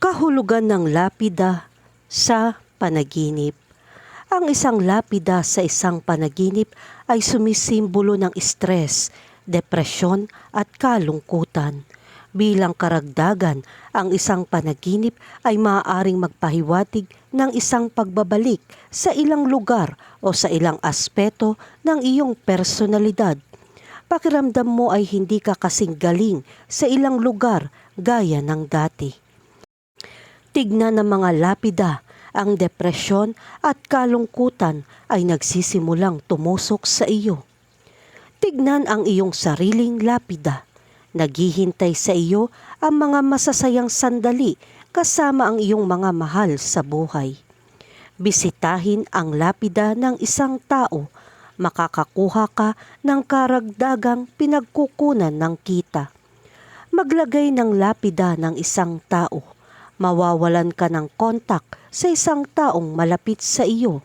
Kahulugan ng lapida sa panaginip. Ang isang lapida sa isang panaginip ay sumisimbolo ng stress, depresyon at kalungkutan. Bilang karagdagan, ang isang panaginip ay maaaring magpahiwatig ng isang pagbabalik sa ilang lugar o sa ilang aspeto ng iyong personalidad. Pakiramdam mo ay hindi ka kasing galing sa ilang lugar gaya ng dati. Tignan ng mga lapida, ang depresyon at kalungkutan ay nagsisimulang tumusok sa iyo. Tignan ang iyong sariling lapida. Naghihintay sa iyo ang mga masasayang sandali kasama ang iyong mga mahal sa buhay. Bisitahin ang lapida ng isang tao, makakakuha ka ng karagdagang pinagkukunan ng kita. Maglagay ng lapida ng isang tao, mawawalan ka ng kontak sa isang taong malapit sa iyo.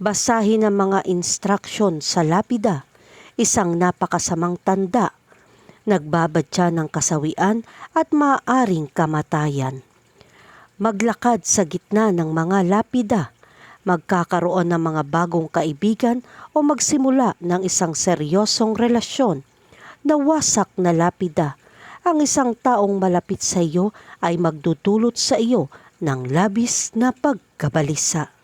Basahin ang mga instruction sa lapida, isang napakasamang tanda. Nagbabadya ng kasawian at maaaring kamatayan. Maglakad sa gitna ng mga lapida, magkakaroon ng mga bagong kaibigan o magsimula ng isang seryosong relasyon. Nawasak na lapida, ang isang taong malapit sa iyo ay magdudulot sa iyo ng labis na pagkabalisa.